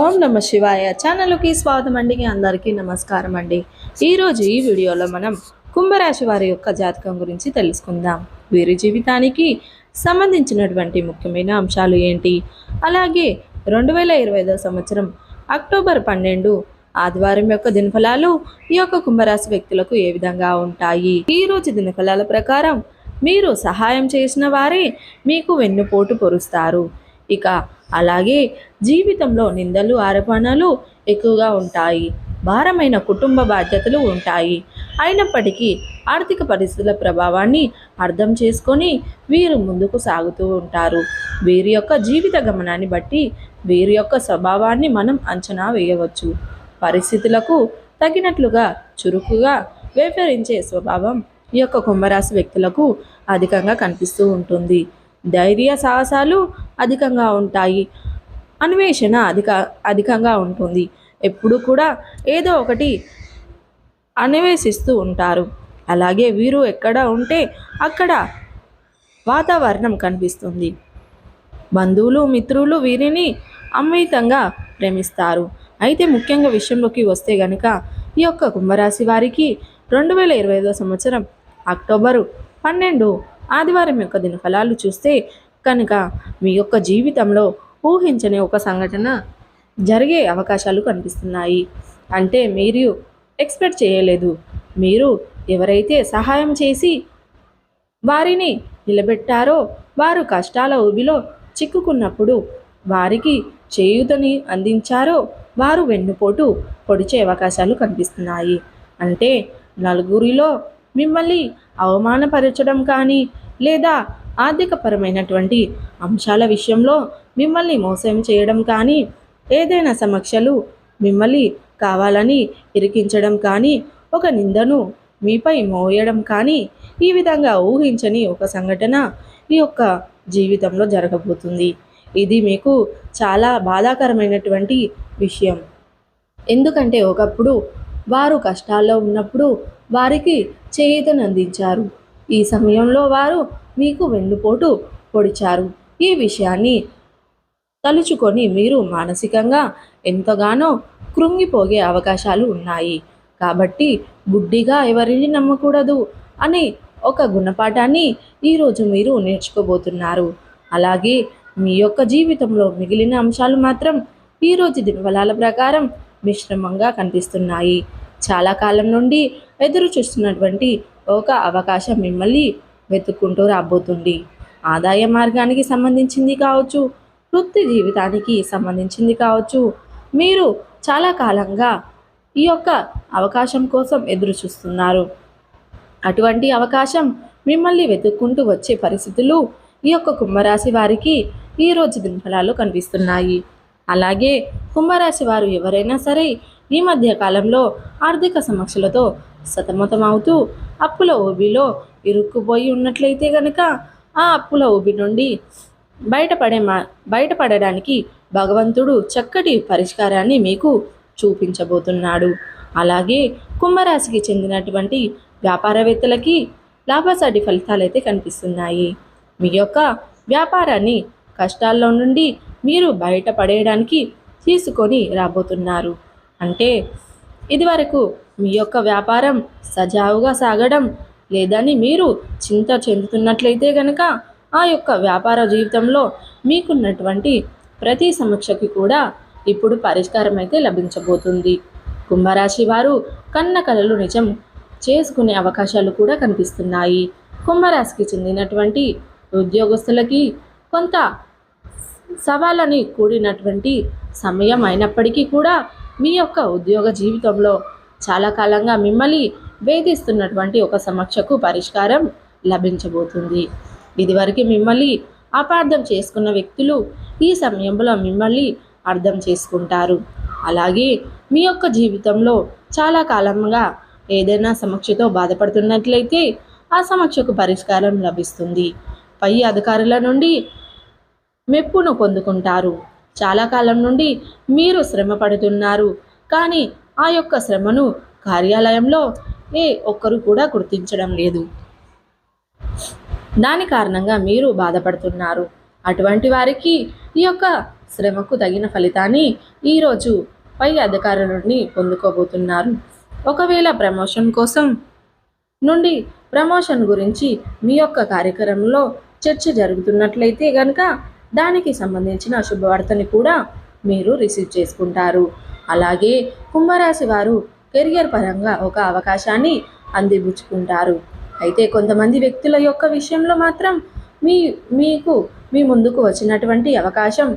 ఓం నమ శివాయ. ఛానల్కి స్వాగతం అండి. అందరికీ నమస్కారం అండి. ఈరోజు ఈ వీడియోలో మనం కుంభరాశి వారి యొక్క జాతకం గురించి తెలుసుకుందాం. వీరి జీవితానికి సంబంధించినటువంటి ముఖ్యమైన అంశాలు ఏంటి? అలాగే రెండు వేల ఇరవై సంవత్సరం అక్టోబర్ పన్నెండు ఆదివారం యొక్క దినఫలాలు ఈ యొక్క కుంభరాశి వ్యక్తులకు ఏ విధంగా ఉంటాయి? ఈ రోజు దినఫలాల ప్రకారం మీరు సహాయం చేసిన వారే మీకు వెన్నుపోటు పొరుస్తారు. ఇక అలాగే జీవితంలో నిందలు ఆరోపణలు ఎక్కువగా ఉంటాయి. భారమైన కుటుంబ బాధ్యతలు ఉంటాయి. అయినప్పటికీ ఆర్థిక పరిస్థితుల ప్రభావాన్ని అర్థం చేసుకొని వీరు ముందుకు సాగుతూ ఉంటారు. వీరి యొక్క జీవిత గమనాన్ని బట్టి వీరి యొక్క స్వభావాన్ని మనం అంచనా వేయవచ్చు. పరిస్థితులకు తగినట్లుగా చురుకుగా వ్యవహరించే స్వభావం ఈ యొక్క కుంభరాశి వ్యక్తులకు అధికంగా కనిపిస్తూ ఉంటుంది. ధైర్య సాహసాలు అధికంగా ఉంటాయి. అన్వేషణ అధిక అధికంగా ఉంటుంది. ఎప్పుడు కూడా ఏదో ఒకటి అన్వేషిస్తూ ఉంటారు. అలాగే వీరు ఎక్కడ ఉంటే అక్కడ వాతావరణం కనిపిస్తుంది. బంధువులు మిత్రులు వీరిని అమితంగా ప్రేమిస్తారు. అయితే ముఖ్యంగా విషయంలోకి వస్తే గనుక ఈ యొక్క కుంభరాశి వారికి రెండు వేల ఇరవై ఐదో సంవత్సరం అక్టోబరు పన్నెండు ఆదివారం యొక్క దినఫలాలు చూస్తే కనుక మీ యొక్క జీవితంలో ఊహించని ఒక సంఘటన జరిగే అవకాశాలు కనిపిస్తున్నాయి. అంటే మీరు ఎక్స్పెక్ట్ చేయలేదు. మీరు ఎవరైతే సహాయం చేసి వారిని నిలబెట్టారో వారు కష్టాల ఊబిలో చిక్కుకున్నప్పుడు వారికి చేయూతని అందించారో వారు వెన్నుపోటు పొడిచే అవకాశాలు కనిపిస్తున్నాయి. అంటే నలుగురిలో మిమ్మల్ని అవమానపరచడం కానీ లేదా ఆర్థికపరమైనటువంటి అంశాల విషయంలో మిమ్మల్ని మోసం చేయడం కానీ ఏదైనా సమస్యలు మిమ్మల్ని కావాలని ఇరికించడం కానీ ఒక నిందను మీపై మోయడం కానీ ఈ విధంగా ఊహించని ఒక సంఘటన ఈ యొక్క జీవితంలో జరగబోతుంది. ఇది మీకు చాలా బాధాకరమైనటువంటి విషయం. ఎందుకంటే ఒకప్పుడు వారు కష్టాల్లో ఉన్నప్పుడు వారికి చేయూతను అందించారు. ఈ సమయంలో వారు మీకు వెన్నుపోటు పొడిచారు. ఈ విషయాన్ని తలుచుకొని మీరు మానసికంగా ఎంతగానో కృంగిపోగే అవకాశాలు ఉన్నాయి. కాబట్టి గుడ్డిగా ఎవరిని నమ్మకూడదు అనే ఒక గుణపాఠాన్ని ఈరోజు మీరు నేర్చుకోబోతున్నారు. అలాగే మీ యొక్క జీవితంలో మిగిలిన అంశాలు మాత్రం ఈరోజు దినఫలాల ప్రకారం మిశ్రమంగా కనిపిస్తున్నాయి. చాలా కాలం నుండి ఎదురు చూస్తున్నటువంటి ఒక అవకాశం మిమ్మల్ని వెతుక్కుంటూ రాబోతుంది. ఆదాయ మార్గానికి సంబంధించింది కావచ్చు వృత్తి జీవితానికి సంబంధించింది కావచ్చు మీరు చాలా కాలంగా ఈ యొక్క అవకాశం కోసం ఎదురు చూస్తున్నారు. అటువంటి అవకాశం మిమ్మల్ని వెతుక్కుంటూ వచ్చే పరిస్థితులు ఈ యొక్క కుంభరాశి వారికి ఈరోజు దినఫలాలు కనిపిస్తున్నాయి. అలాగే కుంభరాశి వారు ఎవరైనా సరే ఈ మధ్య కాలంలో ఆర్థిక సమస్యలతో సతమతమవుతూ అప్పుల ఊబిలో ఇరుక్కుపోయి ఉన్నట్లయితే గనక ఆ అప్పుల ఊబి నుండి బయటపడే మా బయటపడడానికి భగవంతుడు చక్కటి పరిష్కారాన్ని మీకు చూపించబోతున్నాడు. అలాగే కుంభరాశికి చెందినటువంటి వ్యాపారవేత్తలకి లాభసాటి ఫలితాలు అయితే కనిపిస్తున్నాయి. మీ యొక్క వ్యాపారాన్ని కష్టాల్లో నుండి మీరు బయటపడేయడానికి తీసుకొని రాబోతున్నారు. అంటే ఇదివరకు మీ యొక్క వ్యాపారం సజావుగా సాగడం లేదని మీరు చింత చెందుతున్నట్లయితే గనక ఆ యొక్క వ్యాపార జీవితంలో మీకున్నటువంటి ప్రతి సమస్యకి కూడా ఇప్పుడు పరిష్కారం అయితే లభించబోతుంది. కుంభరాశి వారు కన్న కలలు నిజం చేసుకునే అవకాశాలు కూడా కనిపిస్తున్నాయి. కుంభరాశికి చెందినటువంటి ఉద్యోగస్తులకి కొంత సవాళ్ళని కూడినటువంటి సమయం అయినప్పటికీ కూడా మీ యొక్క ఉద్యోగ జీవితంలో చాలా కాలంగా మిమ్మల్ని వేధిస్తున్నటువంటి ఒక సమస్యకు పరిష్కారం లభించబోతుంది. ఇదివరకు మిమ్మల్ని అపార్థం చేసుకున్న వ్యక్తులు ఈ సమయంలో మిమ్మల్ని అర్థం చేసుకుంటారు. అలాగే మీ యొక్క జీవితంలో చాలా కాలంగా ఏదైనా సమస్యతో బాధపడుతున్నట్లయితే ఆ సమస్యకు పరిష్కారం లభిస్తుంది. పై అధికారుల నుండి మెప్పును పొందుకుంటారు. చాలా కాలం నుండి మీరు శ్రమ పడుతున్నారు. కానీ ఆ యొక్క శ్రమను కార్యాలయంలో ఏ ఒక్కరు కూడా గుర్తించడం లేదు. దాని కారణంగా మీరు బాధపడుతున్నారు. అటువంటి వారికి ఈ యొక్క శ్రమకు తగిన ఫలితాన్ని ఈరోజు పై అధికారుల నుండి పొందుకోబోతున్నారు. ఒకవేళ ప్రమోషన్ కోసం నుండి ప్రమోషన్ గురించి మీ యొక్క కార్యక్రమంలో చర్చ జరుగుతున్నట్లయితే కనుక దానికి సంబంధించిన శుభవార్తని కూడా మీరు రిసీవ్ చేసుకుంటారు. అలాగే కుంభరాశి వారు కెరియర్ పరంగా ఒక అవకాశాన్ని అందిపుచ్చుకుంటారు. అయితే కొంతమంది వ్యక్తుల యొక్క విషయంలో మాత్రం మీ మీకు మీ ముందుకు వచ్చినటువంటి అవకాశం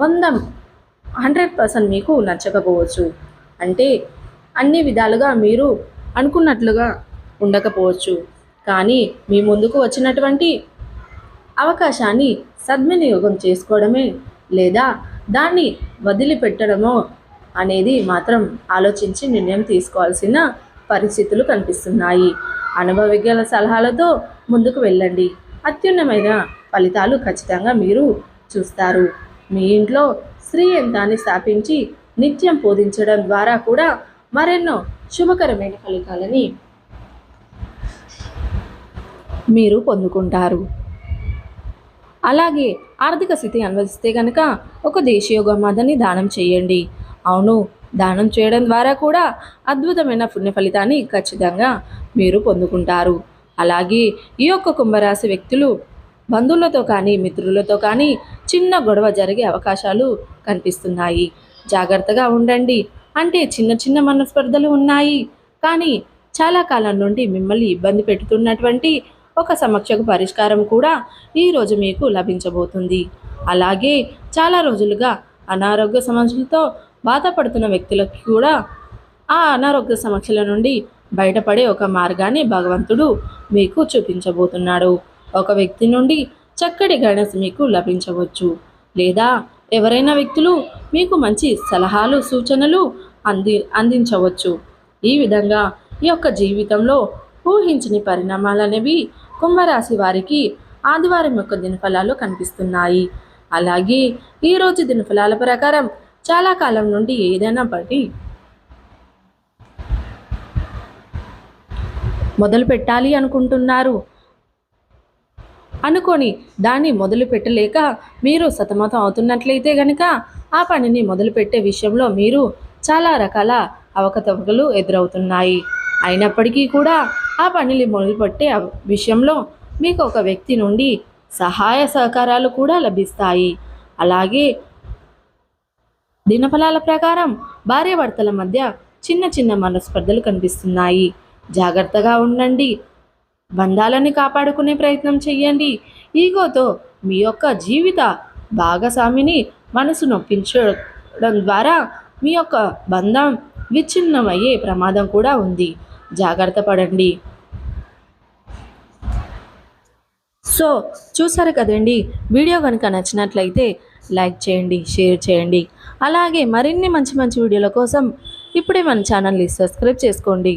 వంద హండ్రెడ్ పర్సెంట్ మీకు నచ్చకపోవచ్చు. అంటే అన్ని విధాలుగా మీరు అనుకున్నట్లుగా ఉండకపోవచ్చు. కానీ మీ ముందుకు వచ్చినటువంటి అవకాశాన్ని సద్వినియోగం చేసుకోవడమే లేదా దాన్ని వదిలిపెట్టడమో అనేది మాత్రం ఆలోచించి నిర్ణయం తీసుకోవాల్సిన పరిస్థితులు కనిపిస్తున్నాయి. అనుభవజ్ఞుల సలహాలతో ముందుకు వెళ్ళండి. అత్యున్నమైన ఫలితాలు ఖచ్చితంగా మీరు చూస్తారు. మీ ఇంట్లో శ్రీ యంత్రాన్ని స్థాపించి నిత్యం బోధించడం ద్వారా కూడా మరెన్నో శుభకరమైన ఫలితాలని మీరు పొందుకుంటారు. అలాగే ఆర్థిక స్థితి అనువదిస్తే కనుక ఒక దేశీయ గోమాతని దానం చేయండి. అవును దానం చేయడం ద్వారా కూడా అద్భుతమైన పుణ్య ఫలితాన్ని ఖచ్చితంగా మీరు పొందుకుంటారు. అలాగే ఈ యొక్క కుంభరాశి వ్యక్తులు బంధువులతో కానీ మిత్రులతో కానీ చిన్న గొడవ జరిగే అవకాశాలు కనిపిస్తున్నాయి. జాగ్రత్తగా ఉండండి. అంటే చిన్న చిన్న మనస్పర్ధలు ఉన్నాయి. కానీ చాలా కాలం నుండి మిమ్మల్ని ఇబ్బంది పెడుతున్నటువంటి ఒక సమస్యకు పరిష్కారం కూడా ఈరోజు మీకు లభించబోతుంది. అలాగే చాలా రోజులుగా అనారోగ్య సమస్యలతో బాధపడుతున్న వ్యక్తులకు కూడా ఆ అనారోగ్య సమస్యల నుండి బయటపడే ఒక మార్గాన్ని భగవంతుడు మీకు చూపించబోతున్నాడు. ఒక వ్యక్తి నుండి చక్కటి గైడెన్స్ మీకు లభించవచ్చు. లేదా ఎవరైనా వ్యక్తులు మీకు మంచి సలహాలు సూచనలు అంది అందించవచ్చు. ఈ విధంగా ఈ యొక్క జీవితంలో ఊహించని పరిణామాలు అనేవి కుంభరాశి వారికి ఆదివారం యొక్క దినఫలాలు కనిపిస్తున్నాయి. అలాగే ఈరోజు దినఫలాల ప్రకారం చాలా కాలం నుండి ఏదైనా పడి మొదలు పెట్టాలి అనుకుంటున్నారు. అనుకొని దాన్ని మొదలు పెట్టలేక మీరు సతమతం అవుతున్నట్లయితే గనక ఆ పనిని మొదలుపెట్టే విషయంలో మీరు చాలా రకాల అవకతవకలు ఎదురవుతున్నాయి. అయినప్పటికీ కూడా ఆ పనిని మొదలుపెట్టే విషయంలో మీకు ఒక వ్యక్తి నుండి సహాయ సహకారాలు కూడా లభిస్తాయి. అలాగే దినఫలాల ప్రకారం భార్యాభర్తల మధ్య చిన్న చిన్న మనస్పర్ధలు కనిపిస్తున్నాయి. జాగ్రత్తగా ఉండండి. బంధాలని కాపాడుకునే ప్రయత్నం చేయండి ఈగోతో మీ యొక్క జీవిత భాగస్వామిని మనసు నొప్పించడం ద్వారా మీ యొక్క బంధం విచ్ఛిన్నమయ్యే ప్రమాదం కూడా ఉంది. జాగ్రత్త పడండి. సో చూసారు కదండి వీడియో కనుక నచ్చినట్లయితే లైక్ చేయండి షేర్ చేయండి. అలాగే మరిన్ని మంచి మంచి వీడియోల కోసం ఇప్పుడే మన ఛానల్ని సబ్స్క్రైబ్ చేసుకోండి.